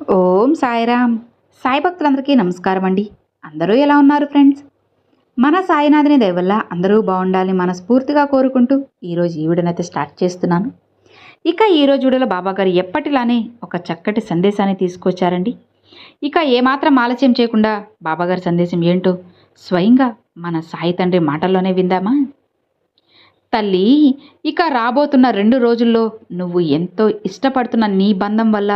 ఓం సాయిరామ్. సాయి భక్తులందరికీ నమస్కారం అండి. అందరూ ఎలా ఉన్నారు ఫ్రెండ్స్? మన సాయినాథుని దయవల్ల అందరూ బాగుండాలని మనస్ఫూర్తిగా కోరుకుంటూ ఈరోజు ఈ వీడియోనైతే స్టార్ట్ చేస్తున్నాను. ఇక ఈరోజు వీడియోలో బాబాగారు ఎప్పటిలానే ఒక చక్కటి సందేశాన్ని తీసుకొచ్చారండి. ఇక ఏమాత్రం ఆలస్యం చేయకుండా బాబాగారి సందేశం ఏంటో స్వయంగా మన సాయి తండ్రి మాటల్లోనే విందామా? తల్లి ఇక రాబోతున్న రెండు రోజుల్లో నువ్వు ఎంతో ఇష్టపడుతున్న నీ బంధం వల్ల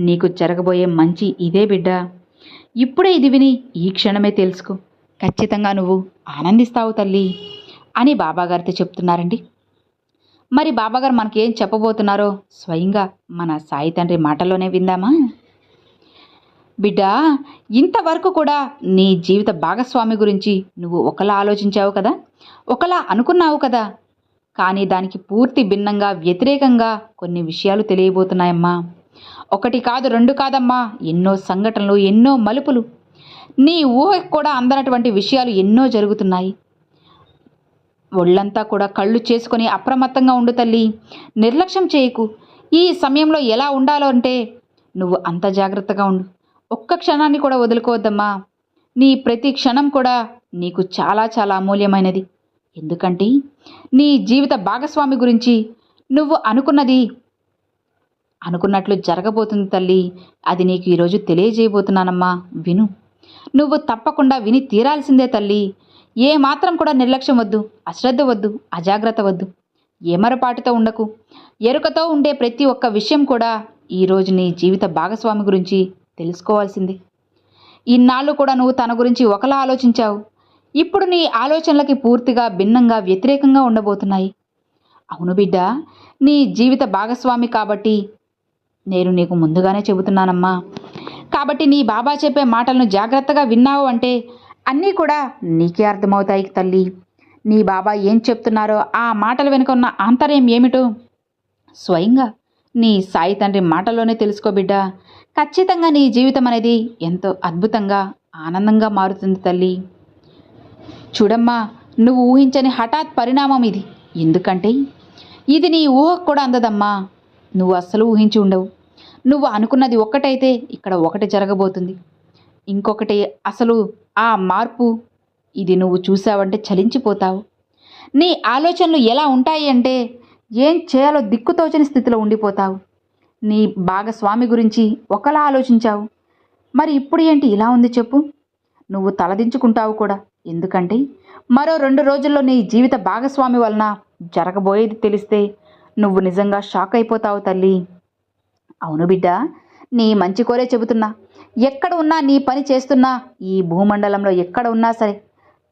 నీకు జరగబోయే మంచి ఇదే బిడ్డ. ఇప్పుడే ఇది విని ఈ క్షణమే తెలుసుకో. ఖచ్చితంగా నువ్వు ఆనందిస్తావు తల్లి అని బాబాగారితో చెప్తున్నారండి. మరి బాబాగారు మనకేం చెప్పబోతున్నారో స్వయంగా మన సాయి తండ్రి మాటలోనే విందామా? బిడ్డా ఇంతవరకు కూడా నీ జీవిత భాగస్వామి గురించి నువ్వు ఒకలా ఆలోచించావు కదా? ఒకలా అనుకున్నావు కదా? కానీ దానికి పూర్తి భిన్నంగా వ్యతిరేకంగా కొన్ని విషయాలు తెలియబోతున్నాయమ్మా. ఒకటి కాదు రెండు కాదమ్మా. ఎన్నో సంఘటనలు ఎన్నో మలుపులు. నీ ఊహకు కూడా అందనటువంటి విషయాలు ఎన్నో జరుగుతున్నాయి. ఒళ్ళంతా కూడా కళ్ళు చేసుకొని అప్రమత్తంగా ఉండు తల్లి. నిర్లక్ష్యం చేయకు. ఈ సమయంలో ఎలా ఉండాలో అంటే నువ్వు అంత జాగ్రత్తగా ఉండు. ఒక్క క్షణాన్ని కూడా వదులుకోవద్దమ్మా. నీ ప్రతి క్షణం కూడా నీకు చాలా చాలా అమూల్యమైనది. ఎందుకంటే నీ జీవిత భాగస్వామి గురించి నువ్వు అనుకున్నది అనుకున్నట్లు జరగబోతుంది తల్లి. అది నీకు ఈరోజు తెలియజేయబోతున్నానమ్మా. విను. నువ్వు తప్పకుండా విని తీరాల్సిందే తల్లి. ఏ మాత్రం కూడా నిర్లక్ష్యం వద్దు అశ్రద్ధ వద్దు అజాగ్రత్త వద్దు. ఏమరపాటుతో ఉండకు. ఎరుకతో ఉండే ప్రతి ఒక్క విషయం కూడా ఈరోజు నీ జీవిత భాగస్వామి గురించి తెలుసుకోవాల్సింది. ఇన్నాళ్ళు కూడా నువ్వు తన గురించి ఒకలా ఆలోచించావు. ఇప్పుడు నీ ఆలోచనలకి పూర్తిగా భిన్నంగా వ్యతిరేకంగా ఉండబోతున్నాయి. అవును బిడ్డ నీ జీవిత భాగస్వామి కాబట్టి నేను నీకు ముందుగానే చెబుతున్నానమ్మా. కాబట్టి నీ బాబా చెప్పే మాటలను జాగ్రత్తగా విన్నావు అంటే అన్నీ కూడా నీకే అర్థమవుతాయి తల్లి. నీ బాబా ఏం చెప్తున్నారో ఆ మాటల వెనుక ఉన్న ఆంతర్యం ఏమిటో స్వయంగా నీ సాయి తండ్రి మాటల్లోనే తెలుసుకో బిడ్డ. ఖచ్చితంగా నీ జీవితం అనేది ఎంతో అద్భుతంగా ఆనందంగా మారుతుంది తల్లి. చూడమ్మా నువ్వు ఊహించని హఠాత్ పరిణామం ఇది. ఎందుకంటే ఇది నీ ఊహకు కూడా అందదమ్మా. నువ్వు అస్సలు ఊహించి ఉండవు. నువ్వు అనుకున్నది ఒక్కటైతే ఇక్కడ ఒకటి జరగబోతుంది. ఇంకొకటి అసలు ఆ మార్పు ఇది నువ్వు చూసావంటే చలించిపోతావు. నీ ఆలోచనలు ఎలా ఉంటాయి అంటే ఏం చేయాలో దిక్కుతోచని స్థితిలో ఉండిపోతావు. నీ భాగస్వామి గురించి ఒకలా ఆలోచించావు. మరి ఇప్పుడు ఏంటి ఇలా ఉంది చెప్పు. నువ్వు తలదించుకుంటావు కూడా. ఎందుకంటే మరో రెండు రోజుల్లో నీ జీవిత భాగస్వామి వలన జరగబోయేది తెలిస్తే నువ్వు నిజంగా షాక్ అయిపోతావు తల్లి. అవును బిడ్డ నీ మంచి కోరే చెబుతున్నా. ఎక్కడ ఉన్నా నీ పని చేస్తున్నా ఈ భూమండలంలో ఎక్కడ ఉన్నా సరే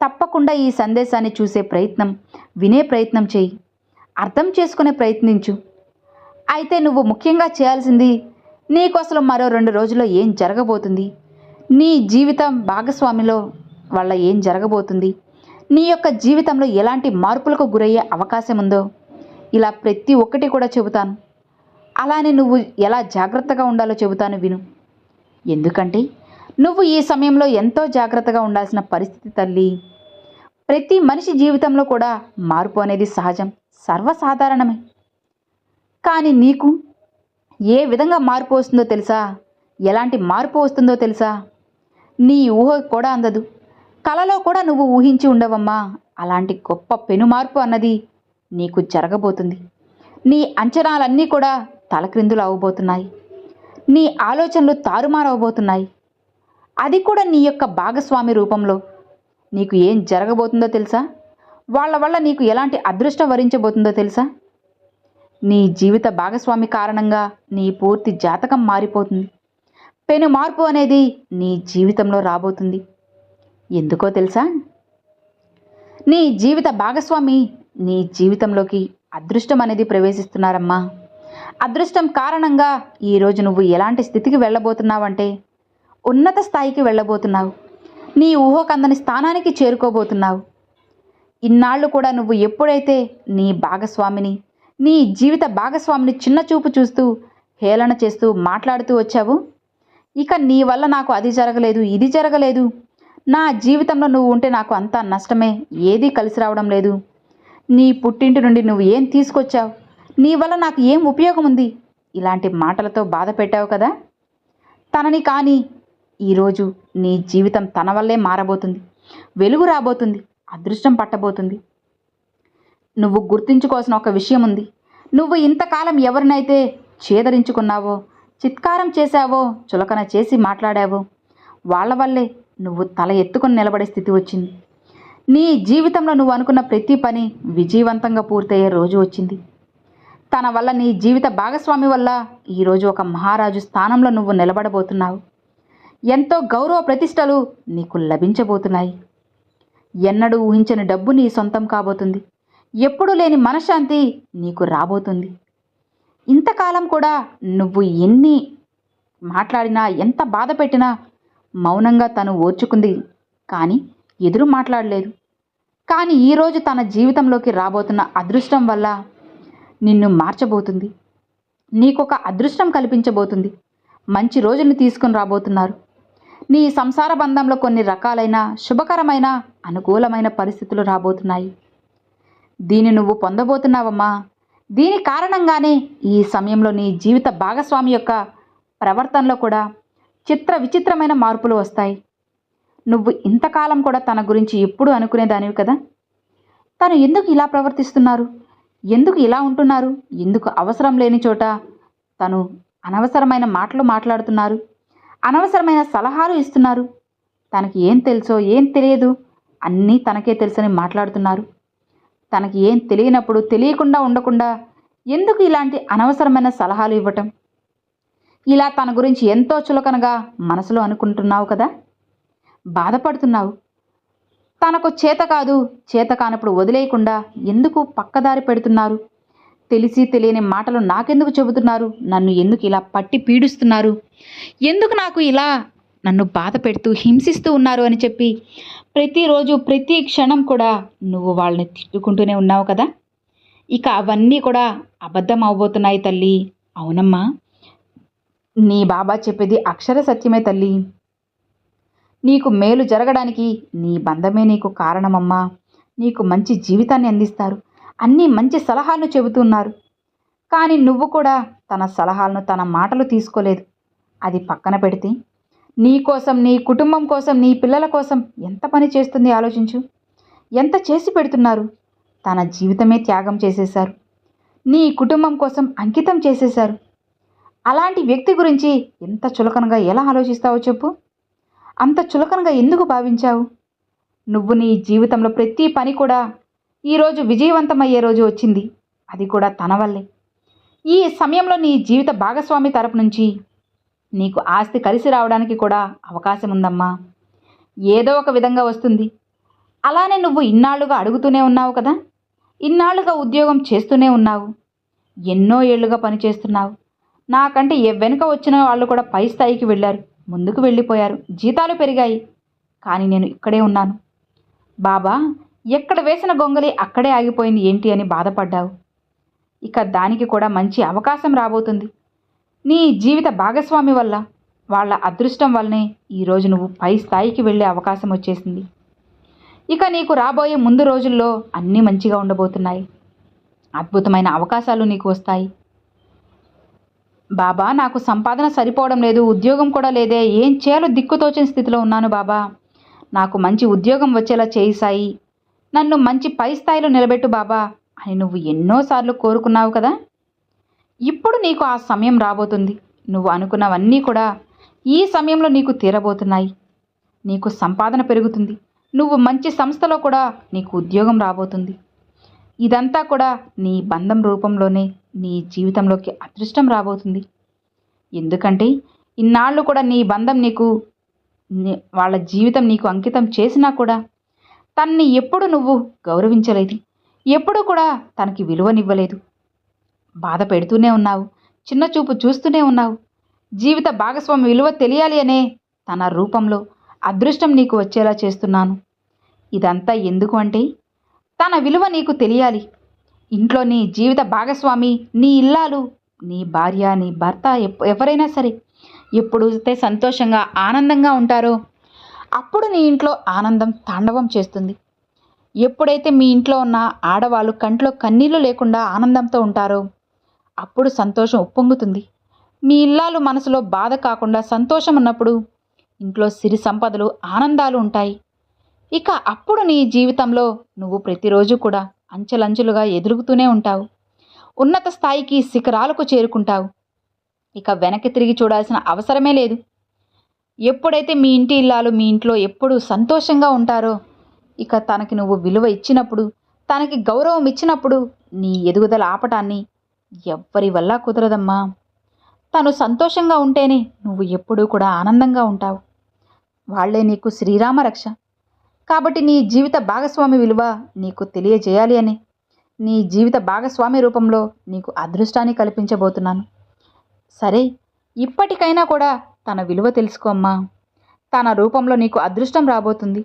తప్పకుండా ఈ సందేశాన్ని చూసే ప్రయత్నం వినే ప్రయత్నం చేయి. అర్థం చేసుకునే ప్రయత్నించు. అయితే నువ్వు ముఖ్యంగా చేయాల్సింది నీకోసం మరో రెండు రోజుల్లో ఏం జరగబోతుంది? నీ జీవితం భాగస్వామిలో వల్ల ఏం జరగబోతుంది? నీ యొక్క జీవితంలో ఎలాంటి మార్పులకు గురయ్యే అవకాశం ఉందో ఇలా ప్రతి ఒక్కటి కూడా చెబుతాను. అలానే నువ్వు ఎలా జాగ్రత్తగా ఉండాలో చెబుతాను విను. ఎందుకంటే నువ్వు ఈ సమయంలో ఎంతో జాగ్రత్తగా ఉండాల్సిన పరిస్థితి తల్లి. ప్రతి మనిషి జీవితంలో కూడా మార్పు అనేది సహజం సర్వసాధారణమే. కానీ నీకు ఏ విధంగా మార్పు వస్తుందో తెలుసా? ఎలాంటి మార్పు వస్తుందో తెలుసా? నీ ఊహ కూడా అందదు. కలలో కూడా నువ్వు ఊహించి ఉండవమ్మా. అలాంటి గొప్ప పెను మార్పు అన్నది నీకు జరగబోతుంది. నీ అంచనాలన్నీ కూడా తలక్రిందులు అవ్వబోతున్నాయి నీ ఆలోచనలు తారుమారవబోతున్నాయి. అది కూడా నీ యొక్క భాగస్వామి రూపంలో. నీకు ఏం జరగబోతుందో తెలుసా? వాళ్ళ వల్ల నీకు ఎలాంటి అదృష్టం వరించబోతుందో తెలుసా? నీ జీవిత భాగస్వామి కారణంగా నీ పూర్తి జాతకం మారిపోతుంది. పెను మార్పు అనేది నీ జీవితంలో రాబోతుంది. ఎందుకో తెలుసా? నీ జీవిత భాగస్వామి నీ జీవితంలోకి అదృష్టం అనేది ప్రవేశిస్తున్నారమ్మా. అదృష్టం కారణంగా ఈరోజు నువ్వు ఎలాంటి స్థితికి వెళ్ళబోతున్నావంటే ఉన్నత స్థాయికి వెళ్ళబోతున్నావు. నీ ఊహకందని స్థానానికి చేరుకోబోతున్నావు. ఇన్నాళ్ళు కూడా నువ్వు ఎప్పుడైతే నీ భాగస్వామిని నీ జీవిత భాగస్వామిని చిన్న చూపు చూస్తూ హేళన చేస్తూ మాట్లాడుతూ వచ్చావు? ఇక నీ వల్ల నాకు అది జరగలేదు ఇది జరగలేదు. నా జీవితంలో నువ్వు ఉంటే నాకు అంతా నష్టమే ఏదీ కలిసి రావడం లేదు. నీ పుట్టింటి నుండి నువ్వు ఏం తీసుకొచ్చావు? నీ వల్ల నాకు ఏం ఉపయోగం ఉంది ఇలాంటి మాటలతో బాధ పెట్టావు కదా? తనని కానీ ఈరోజు నీ జీవితం తన వల్లే మారబోతుంది. వెలుగు రాబోతుంది. అదృష్టం పట్టబోతుంది. నువ్వు గుర్తించుకోవాల్సిన ఒక విషయం ఉంది నువ్వు ఇంతకాలం ఎవరినైతే చేదరించుకున్నావో చిత్కారం చేశావో చులకన చేసి మాట్లాడావో వాళ్ళ వల్లే నువ్వు తల ఎత్తుకొని నిలబడే స్థితి వచ్చింది. నీ జీవితంలో నువ్వు అనుకున్న ప్రతి పని విజయవంతంగా పూర్తయ్యే రోజు వచ్చింది. తన వల్ల నీ జీవిత భాగస్వామి వల్ల ఈరోజు ఒక మహారాజు స్థానంలో నువ్వు నిలబడబోతున్నావు. ఎంతో గౌరవ ప్రతిష్టలు నీకు లభించబోతున్నాయి. ఎన్నడూ ఊహించని డబ్బు నీ సొంతం కాబోతుంది. ఎప్పుడూ లేని మనశ్శాంతి నీకు రాబోతుంది. ఇంతకాలం కూడా నువ్వు ఎన్ని మాట్లాడినా ఎంత బాధ పెట్టినా మౌనంగా తను ఓర్చుకుంది కానీ ఎదురు మాట్లాడలేదు. కానీ ఈరోజు తన జీవితంలోకి రాబోతున్న అదృష్టం వల్ల నిన్ను మార్చబోతుంది. నీకొక అదృష్టం కల్పించబోతుంది. మంచి రోజుల్ని తీసుకుని రాబోతున్నారు. నీ సంసార బంధంలో కొన్ని రకాలైన శుభకరమైన అనుకూలమైన పరిస్థితులు రాబోతున్నాయి. దీన్ని నువ్వు పొందబోతున్నావమ్మా. దీని కారణంగానే ఈ సమయంలో నీ జీవిత భాగస్వామి యొక్క ప్రవర్తనలో కూడా చిత్ర విచిత్రమైన మార్పులు వస్తాయి. నువ్వు ఇంతకాలం కూడా తన గురించి ఎప్పుడు అనుకునేదానివి కదా? తను ఎందుకు ఇలా ప్రవర్తిస్తున్నారు? ఎందుకు ఇలా ఉంటున్నారు? ఎందుకు అవసరం లేని చోట తను అనవసరమైన మాటలు మాట్లాడుతున్నారు? అనవసరమైన సలహాలు ఇస్తున్నారు? తనకి ఏం తెలుసో ఏం తెలియదు? అన్నీ తనకే తెలుసని మాట్లాడుతున్నారు. తనకి ఏం తెలియనప్పుడు తెలియకుండా ఉండకుండా ఎందుకు ఇలాంటి అనవసరమైన సలహాలు ఇవ్వటం? ఇలా తన గురించి ఎంతో చులకనగా మనసులో అనుకుంటున్నావు కదా? బాధపడుతున్నావు? తనకు చేత కాదు చేత కానప్పుడు వదిలేయకుండా ఎందుకు పక్కదారి పెడుతున్నారు? తెలిసి తెలియని మాటలు నాకెందుకు చెబుతున్నారు? నన్ను ఎందుకు ఇలా పట్టి పీడిస్తున్నారు? ఎందుకు నాకు ఇలా నన్ను బాధ పెడుతూ హింసిస్తూ ఉన్నారు అని చెప్పి ప్రతిరోజు ప్రతి క్షణం కూడా నువ్వు వాళ్ళని తిట్టుకుంటూనే ఉన్నావు కదా? ఇక అవన్నీ కూడా అబద్ధం అవబోతున్నాయి తల్లి. అవునమ్మా. నీ బాబా చెప్పేది అక్షర సత్యమే తల్లి. నీకు మేలు జరగడానికి నీ బంధమే నీకు కారణమమ్మా. నీకు మంచి జీవితాన్ని అందిస్తారు. అన్నీ మంచి సలహాలను చెబుతున్నారు. కానీ నువ్వు కూడా తన సలహాలను తన మాటలు తీసుకోలేదు. అది పక్కన పెడితే నీ కోసం నీ కుటుంబం కోసం నీ పిల్లల కోసం ఎంత పని చేస్తుంది ఆలోచించు. ఎంత చేసి పెడుతున్నారు? తన జీవితమే త్యాగం చేసేశారు. నీ కుటుంబం కోసం అంకితం చేసేశారు. అలాంటి వ్యక్తి గురించి ఎంత చులకనగా ఎలా ఆలోచిస్తావో చెప్పు. అంత చులకనగా ఎందుకు భావించావు? నువ్వు నీ జీవితంలో ప్రతి పని కూడా ఈరోజు విజయవంతమయ్యే రోజు వచ్చింది. అది కూడా తన వల్లే. ఈ సమయంలో నీ జీవిత భాగస్వామి తరపు నుంచి నీకు ఆస్తి కలిసి రావడానికి కూడా అవకాశం ఉందమ్మా. ఏదో ఒక విధంగా వస్తుంది. అలానే నువ్వు ఇన్నాళ్ళుగా అడుగుతూనే ఉన్నావు కదా? ఇన్నాళ్ళుగా ఉద్యోగం చేస్తూనే ఉన్నావు. ఎన్నో ఏళ్ళుగా పనిచేస్తున్నావు. నాకంటే వెనుక వచ్చిన వాళ్ళు కూడా పై స్థాయికి వెళ్ళారు. ముందుకు వెళ్ళిపోయారు. జీతాలు పెరిగాయి. కానీ నేను ఇక్కడే ఉన్నాను. బాబా ఎక్కడ వేసిన గొంగలి అక్కడే ఆగిపోయింది ఏంటి అని బాధపడ్డావు. ఇక దానికి కూడా మంచి అవకాశం రాబోతుంది. నీ జీవిత భాగస్వామి వల్ల వాళ్ళ అదృష్టం వల్లనే ఈరోజు నువ్వు పై స్థాయికి వెళ్ళే అవకాశం వచ్చేసింది. ఇక నీకు రాబోయే ముందు రోజుల్లో అన్నీ మంచిగా ఉండబోతున్నాయి. అద్భుతమైన అవకాశాలు నీకు వస్తాయి. బాబా నాకు సంపాదన సరిపోవడం లేదు ఉద్యోగం కూడా లేదే ఏం చేయాలో దిక్కుతోచని స్థితిలో ఉన్నాను బాబా. నాకు మంచి ఉద్యోగం వచ్చేలా చేయి సాయి నన్ను మంచి పై స్థాయిలో నిలబెట్టు బాబా అని నువ్వు ఎన్నోసార్లు కోరుకున్నావు కదా? ఇప్పుడు నీకు ఆ సమయం రాబోతుంది. నువ్వు అనుకున్నవన్నీ కూడా ఈ సమయంలో నీకు తీరబోతున్నాయి. నీకు సంపాదన పెరుగుతుంది. నువ్వు మంచి సంస్థలో కూడా నీకు ఉద్యోగం రాబోతుంది. ఇదంతా కూడా నీ బంధం రూపంలోనే నీ జీవితంలోకి అదృష్టం రాబోతుంది. ఎందుకంటే ఇన్నాళ్ళు కూడా నీ బంధం నీకు వాళ్ళ జీవితం నీకు అంకితం చేసినా కూడా తన్ని ఎప్పుడు నువ్వు గౌరవించలేదు. ఎప్పుడు కూడా తనకి విలువనివ్వలేదు. బాధ పెడుతూనే ఉన్నావు. చిన్న చూపు చూస్తూనే ఉన్నావు. జీవిత భాగస్వామి విలువ తెలియాలి అనే తన రూపంలో అదృష్టం నీకు వచ్చేలా చేస్తున్నాను. ఇదంతా ఎందుకు అంటే తన విలువ నీకు తెలియాలి. ఇంట్లో నీ జీవిత భాగస్వామి నీ ఇల్లాలు నీ భార్య నీ భర్త ఎవరైనా సరే ఎప్పుడైతే సంతోషంగా ఆనందంగా ఉంటారో అప్పుడు నీ ఇంట్లో ఆనందం తాండవం చేస్తుంది. ఎప్పుడైతే మీ ఇంట్లో ఉన్న ఆడవాళ్ళు కంట్లో కన్నీళ్ళు లేకుండా ఆనందంతో ఉంటారో అప్పుడు సంతోషం ఉప్పొంగుతుంది. మీ ఇల్లాలు మనసులో బాధ కాకుండా సంతోషం ఉన్నప్పుడు ఇంట్లో సిరి సంపదలు ఆనందాలు ఉంటాయి. ఇక అప్పుడు నీ జీవితంలో నువ్వు ప్రతిరోజు కూడా అంచెలంచెలుగా ఎదురుగుతూనే ఉంటావు. ఉన్నత స్థాయికి శిఖరాలకు చేరుకుంటావు. ఇక వెనక్కి తిరిగి చూడాల్సిన అవసరమే లేదు. ఎప్పుడైతే మీ ఇంటి ఇల్లాలు మీ ఇంట్లో ఎప్పుడు సంతోషంగా ఉంటారో ఇక తనకి నువ్వు విలువ ఇచ్చినప్పుడు తనకి గౌరవం ఇచ్చినప్పుడు నీ ఎదుగుదల ఆపటాన్ని ఎవ్వరి వల్ల కుదరదమ్మా. తను సంతోషంగా ఉంటేనే నువ్వు ఎప్పుడూ కూడా ఆనందంగా ఉంటావు. వాళ్ళే నీకు శ్రీరామ రక్ష కాబట్టి నీ జీవిత భాగస్వామి విలువ నీకు తెలియజేయాలి అని. నీ జీవిత భాగస్వామి రూపంలో నీకు అదృష్టాన్ని కల్పించబోతున్నాను. సరే ఇప్పటికైనా కూడా తన విలువ తెలుసుకోమ్మా తన రూపంలో నీకు అదృష్టం రాబోతుంది.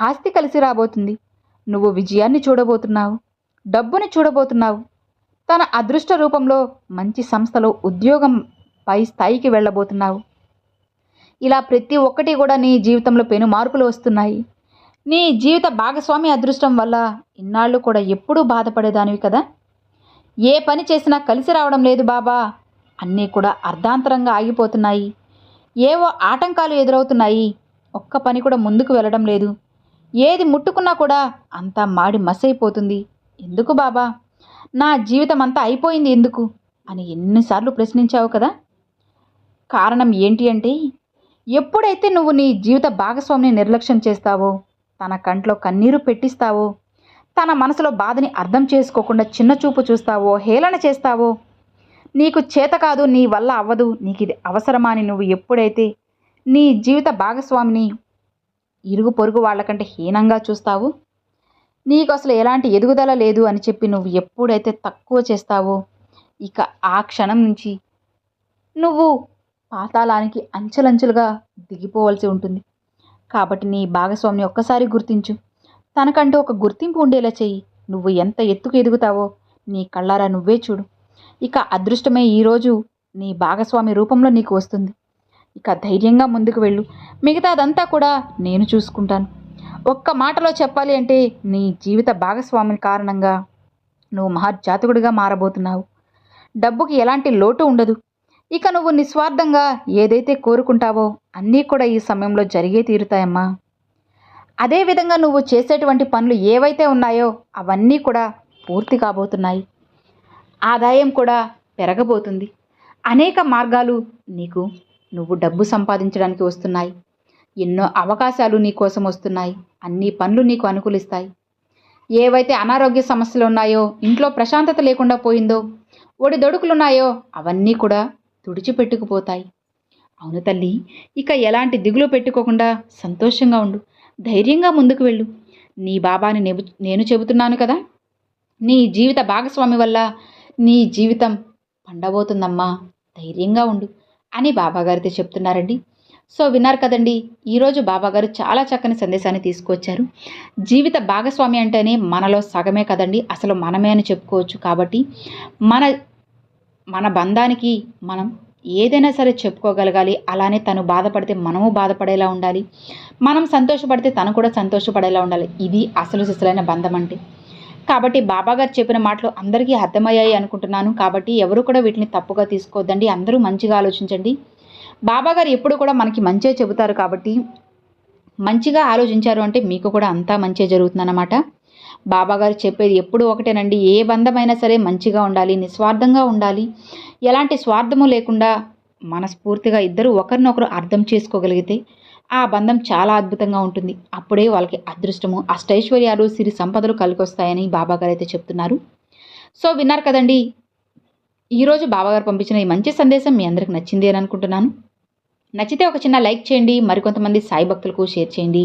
ఆస్తి కలిసి రాబోతుంది. నువ్వు విజయాన్ని చూడబోతున్నావు. డబ్బుని చూడబోతున్నావు. తన అదృష్ట రూపంలో మంచి సంస్థలో ఉద్యోగం పై స్థాయికి వెళ్ళబోతున్నావు. ఇలా ప్రతి ఒక్కటి కూడా నీ జీవితంలో పెను మార్పులు వస్తున్నాయి. నీ జీవిత భాగస్వామి అదృష్టం వల్ల ఇన్నాళ్ళు కూడా ఎప్పుడూ బాధపడేదానివి కదా? ఏ పని చేసినా కలిసి రావడం లేదు బాబా. అన్నీ కూడా అర్ధాంతరంగా ఆగిపోతున్నాయి. ఏవో ఆటంకాలు ఎదురవుతున్నాయి. ఒక్క పని కూడా ముందుకు వెళ్ళడం లేదు. ఏది ముట్టుకున్నా కూడా అంతా మాడి మసైపోతుంది. ఎందుకు బాబా? నా జీవితం అంతా అయిపోయింది ఎందుకు? అని ఎన్నిసార్లు ప్రశ్నించావు కదా? కారణం ఏంటి అంటే ఎప్పుడైతే నువ్వు నీ జీవిత భాగస్వామిని నిర్లక్ష్యం చేస్తావో తన కంట్లో కన్నీరు పెట్టిస్తావో? తన మనసులో బాధని అర్థం చేసుకోకుండా చిన్న చూపు చూస్తావో హేళన చేస్తావో? నీకు చేత కాదు నీ వల్ల అవ్వదు. నీకు ఇది అవసరమా అని నువ్వు ఎప్పుడైతే నీ జీవిత భాగస్వామిని ఇరుగు పొరుగు వాళ్ళకంటే హీనంగా చూస్తావు? నీకు అసలు ఎలాంటి ఎదుగుదల లేదు అని చెప్పి నువ్వు ఎప్పుడైతే తక్కువ చేస్తావో ఇక ఆ క్షణం నుంచి నువ్వు పాతాళానికి అంచెలంచెలుగా దిగిపోవలసి ఉంటుంది. కాబట్టి నీ భాగస్వామిని ఒక్కసారి గుర్తించు. తనకంటూ ఒక గుర్తింపు ఉండేలా చెయ్యి. నువ్వు ఎంత ఎత్తుకు ఎదుగుతావో నీ కళ్ళారా నువ్వే చూడు. ఇక అదృష్టమే ఈరోజు నీ భాగస్వామి రూపంలో నీకు వస్తుంది. ఇక ధైర్యంగా ముందుకు వెళ్ళు. మిగతాదంతా కూడా నేను చూసుకుంటాను. ఒక్క మాటలో చెప్పాలి అంటే నీ జీవిత భాగస్వామి కారణంగా నువ్వు మహర్జాతకుడిగా మారబోతున్నావు. డబ్బుకి ఎలాంటి లోటు ఉండదు. ఇక నువ్వు నిస్వార్థంగా ఏదైతే కోరుకుంటావో అన్నీ కూడా ఈ సమయంలో జరిగే తీరుతాయమ్మా. అదేవిధంగా నువ్వు చేసేటువంటి పనులు ఏవైతే ఉన్నాయో అవన్నీ కూడా పూర్తి కాబోతున్నాయి. ఆదాయం కూడా పెరగబోతుంది. అనేక మార్గాలు నీకు నువ్వు డబ్బు సంపాదించడానికి వస్తున్నాయి. ఎన్నో అవకాశాలు నీ కోసం వస్తున్నాయి. అన్ని పనులు నీకు అనుకూలిస్తాయి. ఏవైతే అనారోగ్య సమస్యలు ఉన్నాయో ఇంట్లో ప్రశాంతత లేకుండా పోయిందో ఒడిదొడుకులున్నాయో అవన్నీ కూడా తుడిచిపెట్టుకుపోతాయి అవును తల్లి ఇక ఎలాంటి దిగులు పెట్టుకోకుండా సంతోషంగా ఉండు. ధైర్యంగా ముందుకు వెళ్ళు. నీ బాబాని నెబు నేను చెబుతున్నాను కదా? నీ జీవిత భాగస్వామి వల్ల నీ జీవితం పండబోతుందమ్మా. ధైర్యంగా ఉండు అని బాబాగారితో చెప్తున్నారండి. సో విన్నారు కదండి ఈరోజు బాబాగారు చాలా చక్కని సందేశాన్ని తీసుకొచ్చారు జీవిత భాగస్వామి అంటేనే మనలో సగమే కదండి అసలు మనమే అని చెప్పుకోవచ్చు కాబట్టి మన మన బంధానికి మనం ఏదైనా సరే చెప్పుకోగలగాలి. అలానే తను బాధపడితే మనము బాధపడేలా ఉండాలి. మనం సంతోషపడితే తను కూడా సంతోషపడేలా ఉండాలి. ఇది అసలు సిసలైన బంధం అంటే కాబట్టి బాబాగారు చెప్పిన మాటలు అందరికీ అర్థమయ్యాయి అనుకుంటున్నాను. కాబట్టి ఎవరు కూడా వీటిని తప్పుగా తీసుకోవద్దండి. అందరూ మంచిగా ఆలోచించండి. బాబాగారు ఎప్పుడు కూడా మనకి మంచిగా చెబుతారు కాబట్టి మంచిగా ఆలోచించారు అంటే మీకు కూడా అంతా మంచిగా జరుగుతుందన్నమాట. బాబాగారు చెప్పేది ఎప్పుడు ఒకటేనండి. ఏ బంధమైనా సరే మంచిగా ఉండాలి నిస్వార్థంగా ఉండాలి. ఎలాంటి స్వార్థము లేకుండా మనస్ఫూర్తిగా ఇద్దరు ఒకరినొకరు అర్థం చేసుకోగలిగితే ఆ బంధం చాలా అద్భుతంగా ఉంటుంది. అప్పుడే వాళ్ళకి అదృష్టము అష్టైశ్వర్యాలు సిరి సంపదలు కలిగొస్తాయని బాబాగారు అయితే చెప్తున్నారు. సో విన్నారు కదండి. ఈరోజు బాబాగారు పంపించిన ఈ మంచి సందేశం మీ అందరికి నచ్చింది అని అనుకుంటున్నాను. నచ్చితే ఒక చిన్న లైక్ చేయండి. మరికొంతమంది సాయి భక్తులకు షేర్ చేయండి.